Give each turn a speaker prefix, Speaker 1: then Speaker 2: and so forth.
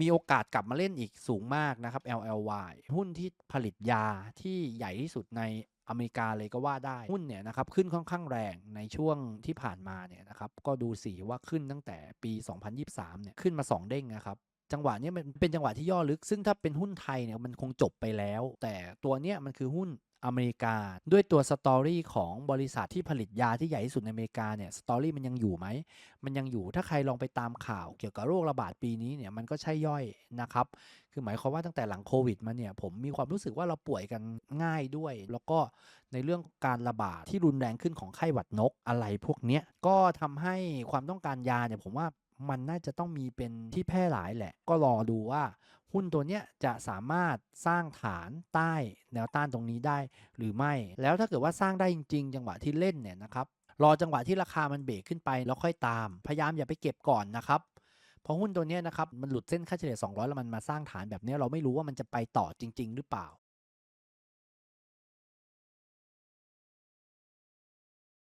Speaker 1: มีโอกาสกลับมาเล่นอีกสูงมากนะครับ LLY หุ้นที่ผลิตยาที่ใหญ่ที่สุดในอเมริกาเลยก็ว่าได้ หุ้นเนี่ยนะครับขึ้นค่อนข้างแรงในช่วงที่ผ่านมาเนี่ยนะครับก็ดูสีว่าขึ้นตั้งแต่ปี 2023 เนี่ยขึ้นมา 2 เด้งนะครับจังหวะเนี้ยมันเป็นจังหวะที่ย่อลึก ซึ่งถ้าเป็นหุ้นไทยเนี่ยมันคงจบไปแล้ว แต่ตัวเนี้ยมันคือหุ้น อเมริกา ด้วยตัวสตอรี่ของบริษัทที่ผลิตยาที่ใหญ่ที่สุดในอเมริกาเนี่ยสตอรี่มันยังอยู่ไหม มันยังอยู่ถ้าใครลองไปตามข่าวเกี่ยวกับโรคระบาดปีนี้เนี่ยมันก็ใช่ย่อยนะครับ คือหมายความว่าตั้งแต่หลังโควิดมาเนี่ยผมมีความรู้สึกว่าเราป่วยกันง่ายด้วย แล้วก็ในเรื่องการระบาดที่รุนแรงขึ้นของไข้หวัดนกอะไรพวกเนี้ยก็ทำให้ความต้องการยาเนี่ยผมว่ามันน่าจะต้องมีเป็นที่แพร่หลายแหละ ก็รอดูว่า หุ้นตัวเนี้ยจะสามารถสร้างฐานใต้แนวต้านตรงนี้ได้หรือไม่ แล้วถ้าเกิดว่าสร้างได้จริง ๆ จังหวะที่เล่นเนี่ยนะครับรอจังหวะที่ราคามันเบรกขึ้นไปแล้วค่อยตาม พยายามอย่าไปเก็บก่อนนะครับเพราะหุ้นตัวเนี้ยนะครับมันหลุดเส้นค่าเฉลี่ย 200 แล้วมันมาสร้างฐานแบบนี้เราไม่รู้ว่ามันจะไปต่อจริง ๆ หรือเปล่า